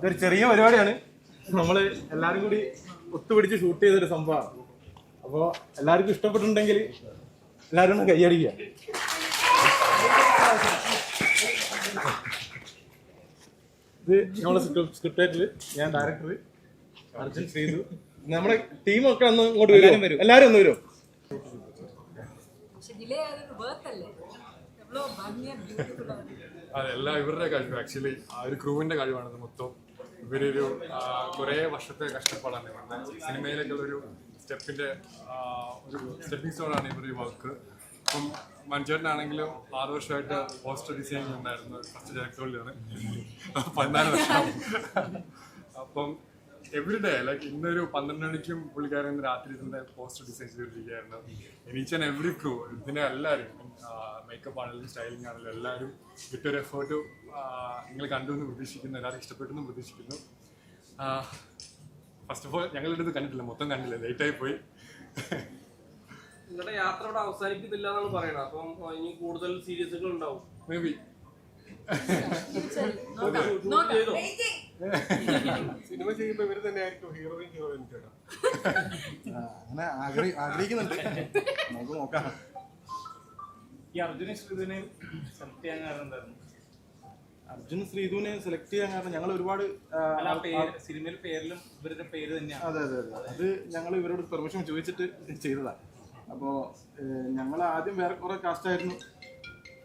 ഇതൊരു ചെറിയ പരിപാടിയാണ്. നമ്മൾ എല്ലാരും കൂടി ഒത്തുപിടിച്ച് ഷൂട്ട് ചെയ്തൊരു സംഭവമാണ്. അപ്പോ എല്ലാവർക്കും ഇഷ്ടപ്പെട്ടിട്ടുണ്ടെങ്കിൽ എല്ലാവരും കൈയടിക്കുക. ഇത് നമ്മുടെ സ്ക്രിപ്റ്റേറ്റിൽ ഞാൻ ഡയറക്ടർ അർജുൻ ശ്രീതു നമ്മുടെ ടീമൊക്കെ ഒന്ന് ഇങ്ങോട്ട് വരും. എല്ലാവരും ഒന്ന് വരും അതെല്ലാം ഇവരുടെ കഴിവ്. ആക്ച്വലി ആ ഒരു ക്രൂവിന്റെ കഴിവാണ് ഇത് മൊത്തം. ഇവരൊരു കുറേ വർഷത്തെ കഷ്ടപ്പാടാണ് ഇവരുടെ. സിനിമയിലേക്കുള്ളൊരു സ്റ്റെപ്പിന്റെ ഒരു സ്റ്റെപ്പിംഗ് സ്റ്റോണാണ് ഇവരുടെ വർക്ക് അപ്പം മഞ്ചേട്ടനാണെങ്കിലും ആറ് വർഷമായിട്ട് പോസ്റ്റർ ഡിസൈൻ ഉണ്ടായിരുന്നു ഫസ്റ്റ് ഡയറക്ടറിലാണ് പതിനാല് വർഷം. അപ്പം എവറിഡേ ലൈക്ക് ഇന്നൊരു പന്ത്രണ്ട് മണിക്കും പുള്ളിക്കാരൻ രാത്രി തന്നെ പോസ്റ്റർ ഡിസൈൻ ചെയ്തിരിക്കുകയായിരുന്നു എനിച്ച് ആൻഡ് എവറി ക്രൂ ഇതിനെ എല്ലാവരും മേക്കപ്പ് ആണെങ്കിലും സ്റ്റൈലിംഗ് ആണെങ്കിലും എല്ലാവരും വിട്ടൊരു എഫേർട്ട് നിങ്ങൾ കണ്ടു എന്ന് പ്രതീക്ഷിക്കുന്നു എല്ലാവരും ഇഷ്ടപ്പെട്ടു എന്ന് പ്രതീക്ഷിക്കുന്നു. ഫസ്റ്റ് ഓഫ് ഓൾ ഞങ്ങളുടെ അടുത്ത് കണ്ടിട്ടില്ല മൊത്തം കണ്ടില്ല ലേറ്റായി പോയി. നിങ്ങളുടെ യാത്ര ഇവിടെ അവസാനിക്കുന്നില്ല എന്നാണ് പറയണത്. അപ്പം ഇനി കൂടുതൽ സീരീസുകൾ ഉണ്ടാവും. മേ ബി സിനിമ ചെയ്യുമ്പോ ഇവർ തന്നെ ആയിരിക്കും ഹീറോയും ഹീറോയിൻ ചേട്ടാ അങ്ങനെ ആഗ്രഹി ആഗ്രഹിക്കുന്നുണ്ട്. നമുക്ക് നോക്കാം. ഈ അർജുന ശ്രീധനെ സെലക്ട് ചെയ്യാൻ കാരണം എന്തായിരുന്നു? അർജുൻ ശ്രീധുവിനെ സെലക്ട് ചെയ്യാൻ കാരണം ഞങ്ങൾ ഒരുപാട് സിനിമയിൽ പേരിലും ഇവരുടെ പേര് തന്നെയാണ്. അതെ അതെ അതെ. അത് ഞങ്ങൾ ഇവരോട് പെർമിഷൻ ചോദിച്ചിട്ട് ചെയ്തതാ അപ്പോൾ ഞങ്ങൾ ആദ്യം വേറെ കുറെ കാസ്റ്റായിരുന്നു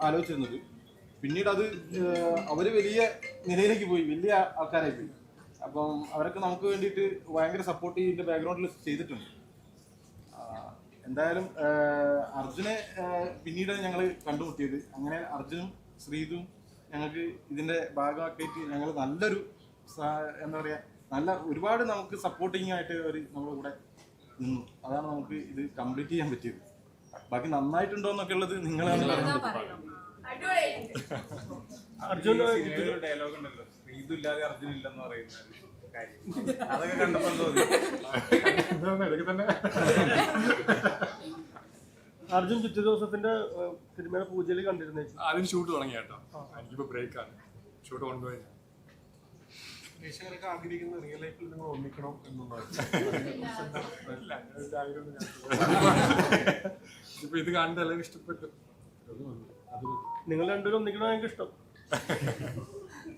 ആലോചിച്ചിരുന്നത്. പിന്നീട് അത് അവർ വലിയ നിലയിലേക്ക് പോയി വലിയ ആൾക്കാരായി പോയി. അപ്പം അവരൊക്കെ നമുക്ക് വേണ്ടിയിട്ട് ഭയങ്കര സപ്പോർട്ട് ചെയ്യുന്ന ബാക്ക്ഗ്രൗണ്ടിൽ ചെയ്തിട്ടുണ്ട്. എന്തായാലും അർജുനെ പിന്നീട് ഞങ്ങൾ കണ്ടുമുട്ടിയത്. അങ്ങനെ അർജുനും ശ്രീതും ഞങ്ങൾക്ക് ഇതിന്റെ ഭാഗമാക്കിയിട്ട് ഞങ്ങൾ നല്ലൊരു എന്താ പറയുക നല്ല ഒരുപാട് നമുക്ക് സപ്പോർട്ടിങ് ആയിട്ട് അവർ നമ്മുടെ കൂടെ നിന്നു അതാണ് നമുക്ക് ഇത് കംപ്ലീറ്റ് ചെയ്യാൻ പറ്റിയത്. ബാക്കി നന്നായിട്ടുണ്ടോ എന്നൊക്കെ ഉള്ളത് നിങ്ങളാണ് അർജുൻ ഡയലോഗ് ഉണ്ടല്ലോ. ശ്രീതു ഇല്ലാതെ അർജുൻ ഇല്ലെന്ന് പറയുന്ന അതൊക്കെ കണ്ടപ്പോൾ തോന്നി. ഇതൊക്കെ തന്നെ. അർജുൻ ചുറ്റു ദിവസത്തിന്റെ സിനിമയുടെ പൂജയിൽ കണ്ടിരുന്നേ അതിന് ഷൂട്ട് തുടങ്ങി കേട്ടോ എനിക്കിപ്പോ ആണ്. ഷൂട്ട് കൊണ്ടുപോയി. പ്രേക്ഷകരൊക്കെ ആഗ്രഹിക്കുന്ന റിയൽ ലൈഫിൽ നിങ്ങൾ ഒന്നിക്കണം എന്നുള്ളതാണ് ഇത് കണ്ട് എല്ലാവരും ഇഷ്ടപ്പെട്ടു. നിങ്ങൾ രണ്ടുപേരും ഒന്നിക്കണോ എനിക്ക് ഇഷ്ടം.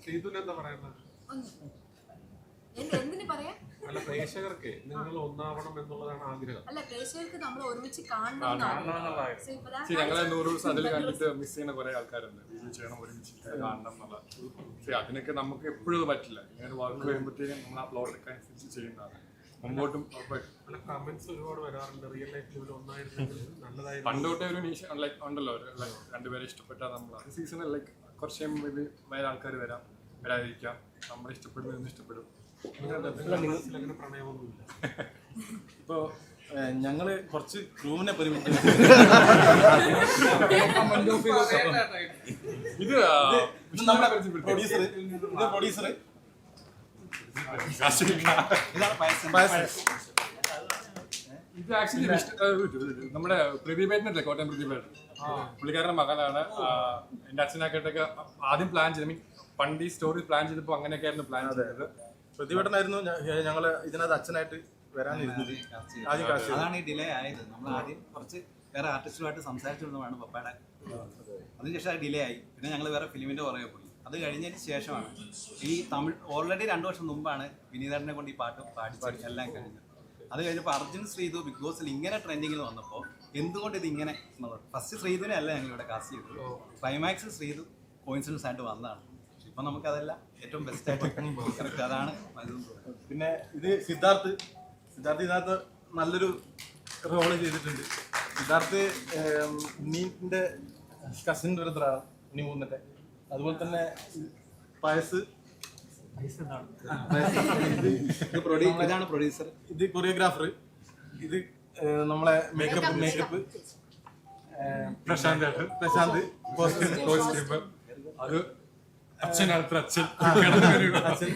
ചെയ്തു എന്താ പറയുന്നത് ഒന്ന് എന്ത് എന്തിന് പറയാ അല്ല പ്രേക്ഷകർക്ക് നിങ്ങൾ ഒന്നാവണം എന്നുള്ളതാണ് ആഗ്രഹം. അല്ല പ്രേക്ഷകർക്ക് നമ്മൾ ഒരുമിച്ച് കാണണം ഞങ്ങളെ നൂറ് ദിവസം അതിൽ കണ്ടിട്ട് മിസ് ചെയ്യുന്ന കുറെ ആൾക്കാരുണ്ട്. ചെയ്യണം ഒരുമിച്ച് കാണണം എന്നുള്ള ശരി അതിനൊക്കെ നമുക്ക് എപ്പോഴും അത് പറ്റില്ല. ഇങ്ങനെ വർക്ക് വരുമ്പോഴത്തേക്കും നമ്മൾ ആ പ്ലോട്ടൊക്കെ അനുസരിച്ച് ചെയ്യുന്നതാണ്. മുമ്പോട്ടും. കമന്റ്സ് ഒരുപാട് വരാറുണ്ട്. റിയൽ ലൈഫിൽ ഒന്നായിരുന്നെങ്കിൽ നല്ലതായിരുന്നു. പണ്ട് ഒരു നീഷ ലൈക്ക് ഉണ്ടല്ലോ ലൈക്ക് രണ്ടുപേരെ ഇഷ്ടപ്പെട്ടാൽ നമ്മൾ ആ സീസണിൽ ലൈക്ക് കുറച്ച് കഴിയുമ്പോൾ ഇത് വേറെ ആൾക്കാർ വരാം. വരാതിരിക്കാം നമ്മൾ ഇഷ്ടപ്പെടുന്നതെന്ന് ഇഷ്ടപ്പെടും. പ്രണയമൊന്നുമില്ല ഇപ്പോ ഞങ്ങൾ കുറച്ച് ക്രൂവിനെ പരിമിതി. ഇത് നമ്മുടെ പ്രൊഡ്യൂസർ ഇത് പ്രൊഡ്യൂസർ ഇത് ആക്ച്വലി നമ്മുടെ പ്രദീപേട്ടനല്ലേ കോട്ടയം പ്രദീപേട്ടൻ പുള്ളിക്കാരന്റെ മകനാണ് എന്റെ അച്ഛനാക്കിയിട്ടൊക്കെ ആദ്യം പ്ലാൻ ചെയ്ത്. മീൻ പണ്ട് ഈ സ്റ്റോറി പ്ലാൻ ചെയ്തപ്പോ അങ്ങനെയൊക്കെ ആയിരുന്നു പ്ലാൻ ചെയ്തത്. പ്രതിഭട്ടനായിരുന്നു ഞങ്ങൾ ഇതിനകത്ത് അച്ഛനായിട്ട് വരാനിരുന്നത്. ആദ്യം കാശ് അതാണ് ഈ ഡിലേ ആയത്. നമ്മൾ ആദ്യം കുറച്ച് വേറെ ആർട്ടിസ്റ്റുമായിട്ട് സംസാരിച്ചുകൊണ്ടാണ് പപ്പയുടെ അതിനുശേഷം അത് ഡിലേ ആയി. പിന്നെ ഞങ്ങൾ വേറെ ഫിലിമിന്റെ പുറകെ പോയി. അത് കഴിഞ്ഞതിന് ശേഷമാണ് ഈ തമിഴ് ഓൾറെഡി രണ്ടു വർഷം മുമ്പാണ് വിനീതനെ കൊണ്ട് ഈ പാട്ട് പാടി എല്ലാം കഴിഞ്ഞത്. അത് കഴിഞ്ഞപ്പോൾ അർജുൻ ശ്രീതു ബിഗ് ബോസിൽ ഇങ്ങനെ ട്രെൻഡിങ്ങിൽ വന്നപ്പോൾ എന്തുകൊണ്ട് ഇത് ഇങ്ങനെ ഫസ്റ്റ് ശ്രീതുവിനെ അല്ല ഞങ്ങൾ ഇവിടെ കാസ്റ്റ് ചെയ്തത് ക്ലൈമാക്സ് ശ്രീതു കോയിൻസിഡൻസ് ആയിട്ട് വന്നതാണ്. ഇപ്പൊ നമുക്കതല്ല ഏറ്റവും ബെസ്റ്റ് ആയിട്ട് അതാണ്. പിന്നെ ഇത് സിദ്ധാർത്ഥ്. സിദ്ധാർത്ഥ് ഇതിനകത്ത് നല്ലൊരു റോൾ ചെയ്തിട്ടുണ്ട്. സിദ്ധാർത്ഥ് നീന്റെ കസിൻ ബ്രദറാണ് ഉണ്ണി മൂന്നിന്റെ അതുപോലെ തന്നെ പയസ്. ഇതാണ് പ്രൊഡ്യൂസർ ഇത് കൊറിയോഗ്രാഫർ ഇത് നമ്മളെ മേക്കപ്പ് മേക്കപ്പ് പ്രശാന്ത് ഏട്ടൻ. പ്രശാന്ത്. കോസ്റ്റ്യൂമർ അത് അച്ഛൻ അടുത്ത അച്ഛൻ. അച്ഛൻ.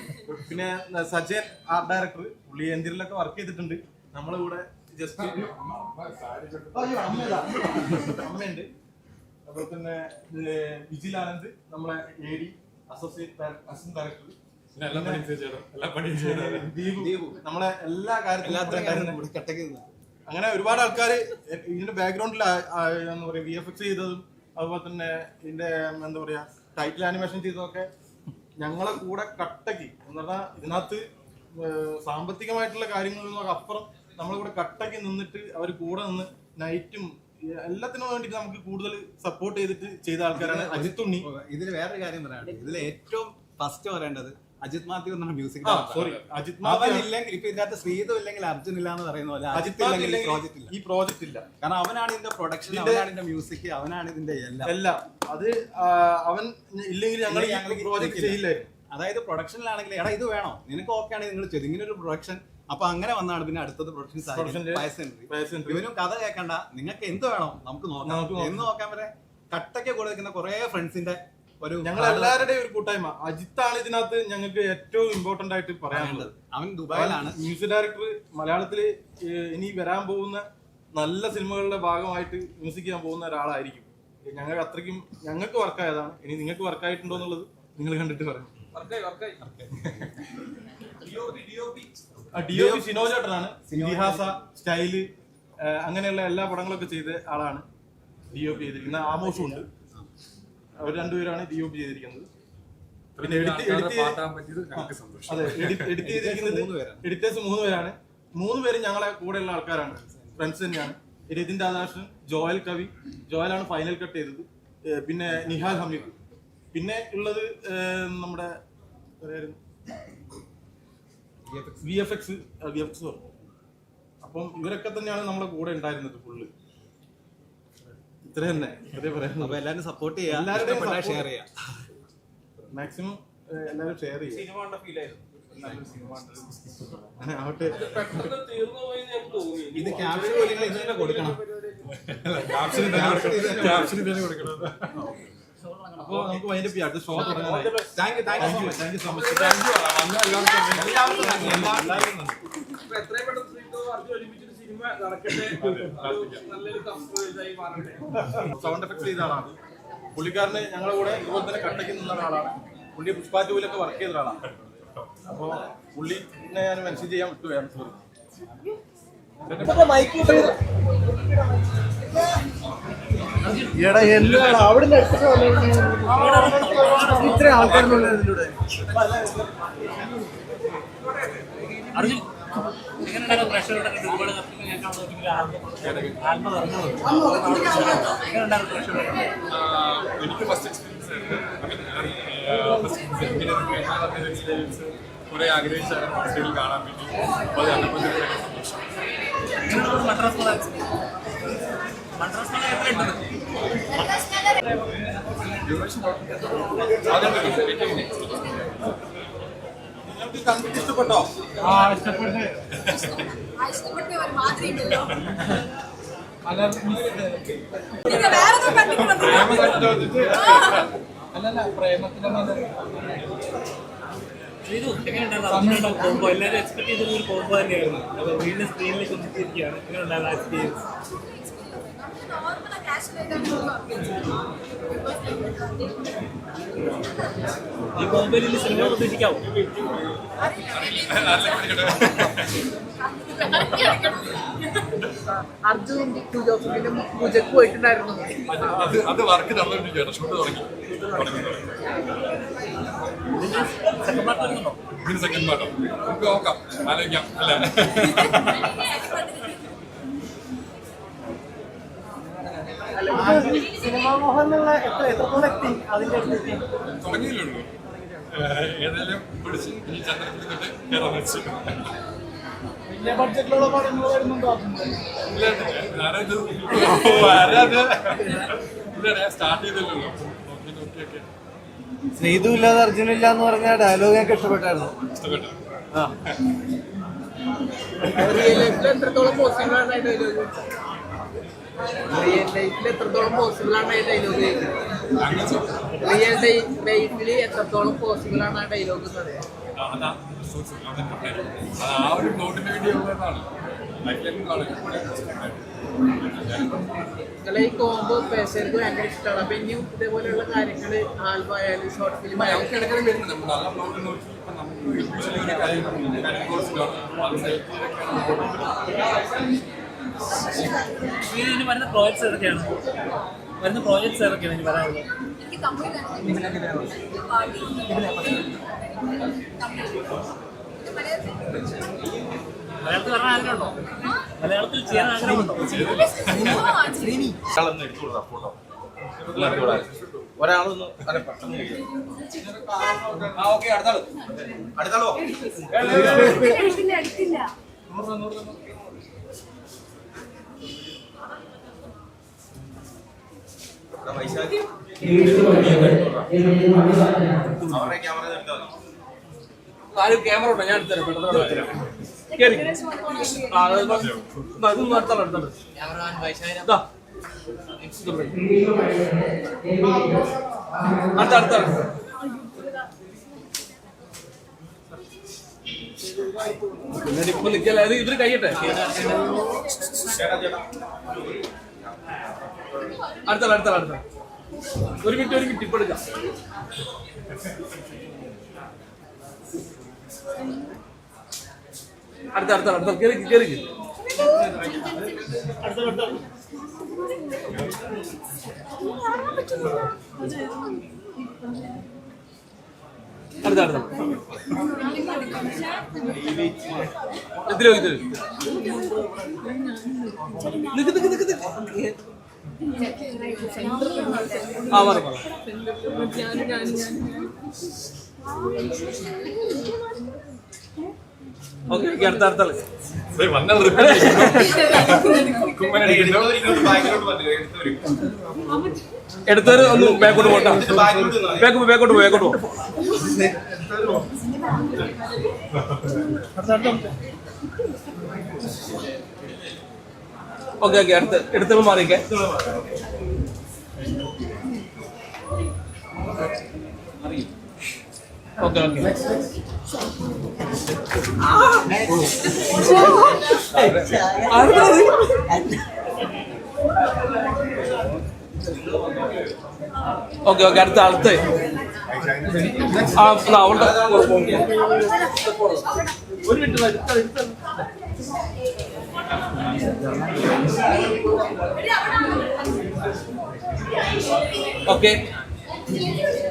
പിന്നെ സജയൻ ആർട്ട് ഡയറക്ടർ പുള്ളി എന്തിരിലൊക്കെ വർക്ക് ചെയ്തിട്ടുണ്ട്. നമ്മളെ കൂടെ ജസ്റ്റ് അമ്മയുണ്ട്. അതുപോലെ തന്നെ വിജിൽ ആനന്ദ് നമ്മളെ A D associate assistant director എല്ലാ പണിയും ചെയ്തു എല്ലാ പണിയും ചെയ്യണം ദീപു. നമ്മളെ എല്ലാ കാര്യത്തിലും അങ്ങനെ ഒരുപാട് ആൾക്കാർ ഇതിന്റെ ബാക്ക്ഗ്രൗണ്ടിൽ എന്താ പറയാ വി എഫ് എക്സ് ചെയ്തതും അതുപോലെ തന്നെ ഇതിന്റെ എന്താ പറയാ ടൈറ്റിൽ ആനിമേഷൻ ചെയ്തതൊക്കെ ഞങ്ങളെ കൂടെ കട്ടക്കി. എന്ന് പറഞ്ഞാൽ ഇതിനകത്ത് സാമ്പത്തികമായിട്ടുള്ള കാര്യങ്ങളിലൊക്കെ അപ്പുറം നമ്മളെ കൂടെ കട്ടക്കി നിന്നിട്ട് അവർ കൂടെ നിന്ന് നൈറ്റും എല്ലാത്തിനും വേണ്ടിയിട്ട് നമുക്ക് കൂടുതൽ സപ്പോർട്ട് ചെയ്തിട്ട് ചെയ്ത ആൾക്കാരാണ് അജിത്തുണ്ണി ഇതിൽ വേറൊരു കാര്യം പറയാനുണ്ട്. ഇതിൽ ഏറ്റവും ഫസ്റ്റ് പറയേണ്ടത് അജിത് മാത്യു എന്നാണ് മ്യൂസിക് സോറി അജിത് മാത്യു ഇല്ലെങ്കിൽ ഇപ്പൊ ഇതിനകത്ത് ശ്രീതു ഇല്ലെങ്കിൽ അർജുൻ ഇല്ല എന്ന് പറയുന്ന പോലെ അജിത് ഇല്ലെങ്കിൽ ഇല്ലെങ്കിൽ പ്രോജക്റ്റ് ഇല്ല. ഈ പ്രോജക്റ്റ് ഇല്ല. കാരണം അവനാണ് ഇതിന്റെ പ്രൊഡക്ഷൻ അവനാണ് ഇതിന്റെ മ്യൂസിക് അവനാണ് ഇതിന്റെ എല്ലാം. എല്ലാം. അത് അവൻ ഇല്ലെങ്കിൽ ഞങ്ങൾ ഈ ഞങ്ങൾ പ്രോജക്റ്റ് ചെയ്യില്ലായിരുന്നു. അതായത് പ്രൊഡക്ഷനിലാണെങ്കിൽ എടാ ഇത് വേണോ? നിനക്ക് ഓക്കെ ആണെങ്കിൽ നിങ്ങൾ ചെയ്തു ഇങ്ങനെ ഒരു പ്രൊഡക്ഷൻ അപ്പൊ അങ്ങനെ വന്നാണ് പിന്നെ അടുത്തത് പ്രൊഡക്ഷൻ ഇവനും കഥ കേൾക്കണ്ട. നിങ്ങൾക്ക് എന്ത് വേണോ നമുക്ക് നോക്കാം. എന്ന് നോക്കാൻ വരെ കട്ടയ്ക്ക് കൂടെ നിൽക്കുന്ന കുറെ ഫ്രണ്ട്സിന്റെ ഒരു ഞങ്ങൾ എല്ലാവരുടെയും ഒരു കൂട്ടായ്മ. അജിത്താണ് ഇതിനകത്ത് ഞങ്ങൾക്ക് ഏറ്റവും ഇമ്പോർട്ടന്റ് ആയിട്ട് പറയാനുള്ളത്. അവൻ ദുബായിലാണ്. മ്യൂസിക് ഡയറക്ടർ മലയാളത്തിൽ ഇനി വരാൻ പോകുന്ന നല്ല സിനിമകളുടെ ഭാഗമായിട്ട് മ്യൂസിക് ചെയ്യാൻ പോകുന്ന ഒരാളായിരിക്കും. ഞങ്ങൾക്ക് അത്രയ്ക്കും ഞങ്ങൾക്ക് വർക്കായതാണ് ഇനി നിങ്ങൾക്ക് വർക്കായിട്ടുണ്ടോ എന്നുള്ളത് നിങ്ങൾ കണ്ടിട്ട് പറയും ഡി ഒ പി സിനോ ചേട്ടനാണ്. ഇതിഹാസ സ്റ്റൈൽ അങ്ങനെയുള്ള എല്ലാ പടങ്ങളൊക്കെ ചെയ്ത ആളാണ് ഡിഒ ഒ പി ചെയ്തിരിക്കുന്നത്. ആമോഷമുണ്ട് ഉണ്ട് അവർ രണ്ടുപേരാണ് ഇത് ഒ പി ചെയ്തിരിക്കുന്നത് പിന്നെ എഡിറ്റ് അതെ എഡിറ്റ് ചെയ്തിരിക്കുന്നത് മൂന്ന് പേരാണ്. എഡിറ്റേഴ്സ് മൂന്ന് പേരാണ്. മൂന്ന് പേരും ഞങ്ങളെ കൂടെയുള്ള ആൾക്കാരാണ്. ഫ്രണ്ട്സ് തന്നെയാണ്. രതിൻ രാധാകൃഷ്ണൻ ജോയൽ കവി. ജോയലാണ് ഫൈനൽ കട്ട് ചെയ്തത്. പിന്നെ നിഹാൽ ഹമീദ്. പിന്നെ ഉള്ളത് നമ്മുടെ V F X V F X അപ്പം ഇവരൊക്കെ തന്നെയാണ് നമ്മുടെ കൂടെ ഉണ്ടായിരുന്നത് ഫുള്ള് ഇത്ര തന്നെ അപ്പൊ എല്ലാരും സപ്പോർട്ട് ചെയ്യാം എല്ലാവരുടെയും ഷെയർ ചെയ്യാം മാക്സിമം എല്ലാവരും ഷെയർ ചെയ്യും സിനിമ കണ്ട ഫീൽ ആയിരുന്നു ആവട്ടെ പെട്ടെന്ന് തീർന്നു പോയി എന്ന് എനിക്ക് തോന്നി ഇത് ക്യാപ്ഷൻ പോലും ഇത് തന്നെ കൊടുക്കണം കൊടുക്കണം ക്യാപ്ഷന് തന്നെ കൊടുക്കണം അപ്പൊ നമുക്ക് വൈൻഡപ്പ് ചെയ്യാം അടുത്ത show തുടങ്ങാനായി thank you thank you thank you so much thank you എല്ലാവർക്കും. എല്ലാവർക്കും നന്ദി അപ്പൊ എത്രയും പെട്ടെന്ന് സൗണ്ട് എഫക്ട് ചെയ്ത ആളാണ്. പുള്ളിക്കാരന് ഞങ്ങളുടെ കൂടെ ഇതുപോലെ തന്നെ കട്ടയ്ക്ക് നിന്ന ഒരാളാണ്. പുള്ളി പുഷ്പ വർക്ക് ചെയ്ത ഒരാളാണ്. അപ്പോ പുള്ളിനെ ഞാൻ മെൻഷൻ ചെയ്യാൻ വിട്ടുപോയാണ് സോറി എടാ അവിടെ ഇത്ര ആൾക്കാരുള്ള എനിക്ക് ഫസ്റ്റ് എക്സ്പീരിയൻസ് ഫസ്റ്റ് എക്സ്പീരിയൻസ് കുറെ ആഗ്രഹിച്ചായിരുന്നു സ്ക്രീനിൽ കാണാൻ വേണ്ടി. അപ്പോൾ അത് ഭയങ്കര സന്തോഷം. നിങ്ങൾക്ക് കണ്ടിട്ട് ഇഷ്ടപ്പെട്ടോ? ആ ഇഷ്ടപ്പെട്ട്. ഒരു മാതിരി ഉണ്ടല്ലോ. അല്ലല്ല പ്രേമത്തിന്റെ അർജുനായിട്ട് കോമ്പോ എല്ലാവരും എക്സ്പെക്ട് ചെയ്തൊരു കോമ്പോ തന്നെയായിരുന്നു. അപ്പോൾ വീണ്ടും സ്ക്രീനിലേക്ക് ഒന്നിച്ചിരിക്കുകയാണ് എങ്ങനെയുണ്ടായിരുന്നു എക്സ്പീരിയൻസ് നോർമൽ കാഷ്വലായിട്ടാണ് ഈ സിനിമ പ്രതീക്ഷിക്കാവോ പൂജക്ക് പോയിട്ടുണ്ടായിരുന്നു. അത് അത് വർക്ക് നടന്നുകൊണ്ടിരിക്കുകയാണ് ഷൂട്ട് തുടങ്ങി. സെക്കൻഡ് ഇതിന് സെക്കൻഡ് പാർട്ടോ നമുക്ക് നോക്കാം. ആലോചിക്കാം. അല്ലേ? സിനിമാ മോഹൻ എന്നുള്ള എത്ര എത്രത്തോളം എത്തി? അതിന്റെ അടുത്തെത്തി തുടങ്ങിയില്ലേ ഉള്ളൂ. ഏഹ് ഏതായാലും പിടിച്ച് ഈ ചന്ദ്രത്തിൽ തൊട്ട് കയറാൻ വെച്ചു വലിയ ബഡ്ജറ്റിലുള്ള പടങ്ങൾ വരുന്നുണ്ടോ ഇല്ല ഞാനത് ആരാത് ഇല്ല ഞാൻ സ്റ്റാർട്ട് ചെയ്തല്ലോ നോക്കി നോക്കിയൊക്കെ. ശ്രീതു ഇല്ലാതെ അർജുന ഇല്ല എന്ന് പറഞ്ഞ ഡയലോഗ് ഞങ്ങൾക്ക് ഇഷ്ടപ്പെട്ടായിരുന്നു ഇഷ്ടപ്പെട്ടു. റിയൽ ലൈഫിൽ എത്രത്തോളം പോസിബിൾ ആണ് ഈ ഡയലോഗ് റിയൽ ലൈഫിൽ എത്രത്തോളം പോസിബിൾ ആണ് ഈ ഡയലോഗ് റിയൽ ലൈഫിൽ എത്രത്തോളം പോസിബിൾ ആണ് ആ ഡയലോഗ് എന്ന് പറയാം അതാ ആ ഒരു പ്ലോട്ടിന് വേണ്ടി ഉള്ളതാണ് നിങ്ങളെ ഈ കോമ്പോ പേശർക്ക് ഭയങ്കര ഇഷ്ടമാണ് അപ്പൊ ഇനിയും ഇതേപോലെയുള്ള കാര്യങ്ങൾ ആൽബായാലും ഷോർട്ട് ഫിലിം ആയാലും നമുക്ക് ചെയ്തൊക്കെയാണ് വരുന്ന പ്രോജക്ട്സ് ഏതൊക്കെയാണ്? വരുന്ന പ്രോജക്ട്സ് ഏതൊക്കെയാണ് ഇനി വരാനുള്ളത്? മലയാളത്തിൽ വരാൻ ആഗ്രഹമുണ്ടോ? മലയാളത്തിൽ ചെയ്യാൻ ആഗ്രഹമുണ്ടോ? ഒരാളൊന്ന് എടുത്തു കൊടുക്കാം ഫോട്ടോ. ഒരാളൊന്ന് അല്ല പെട്ടെന്ന് അടുത്താൾ. അടുത്താളോ? ആരും ക്യാമറ ഉണ്ടോ? ഞാൻ എടുത്തരാം. ഇപ്പൊ നിക്കല്ല ഇത് ഇവർ കഴിയട്ടെ അടുത്താണ് അടുത്താണ് അടുത്ത ഒരു മിനിറ്റ് ഒരു മിനിറ്റ് ഇപ്പൊ എടുക്കാം. അടുത്ത അടുത്ത അടുത്ത കേറി കേറി. അടുത്ത അടുത്ത. ഇതിലോ ഇതിലോ. നിക്ക് നിക്ക് നിക്ക് നിക്ക്. ആ പറ പറ. ഓക്കെ ഓക്കെ അടുത്ത അടുത്ത ആൾ. എടുത്തവര് ഒന്ന് ബാക്കോട്ട് പോട്ടാ. ബാക്ക് ബാക്കോട്ട് പോ ബാക്കോട്ട് പോ. ഓക്കെ ഓക്കെ അടുത്ത് എടുത്തുകൾ മാറിയിക്കേ ഓക്കെ ഓക്കെ. ഓക്കെ ഓക്കെ അടുത്ത അടുത്ത്. ആ ഉണ്ട്. ഒരു മിനിറ്റ്. ഓക്കെ.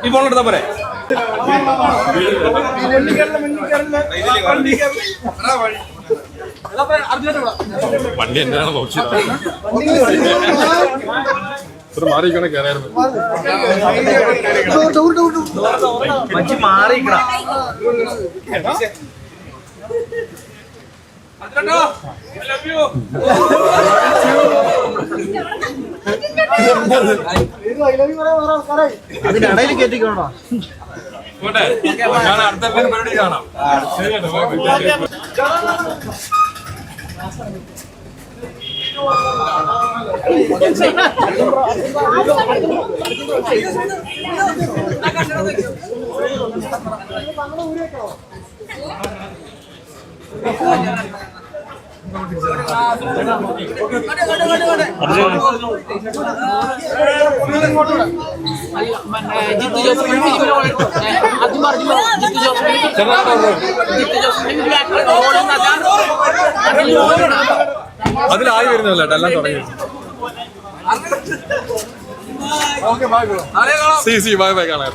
ഈ ഫോൺ എടുത്താ പോരെ വണ്ടി എന്തിനാണ് നോക്കിയത് ഇത്ര മാറിയിക്കണേ കയറായിരുന്നു അതിനിടയിൽ കയറ്റിക്കോണോ ഞാൻ അടുത്ത പരിപാടി കാണാം ബൈ. ജിത്തു ജോസഫ് ആദ്യം പറഞ്ഞു ജിത്തു ജോസഫ് ജിത്തു ജോസഫിന്റെ അതിലായി വരുന്നല്ലോ എല്ലാം തുടങ്ങി സി സി ബൈ ബൈ കാണാം.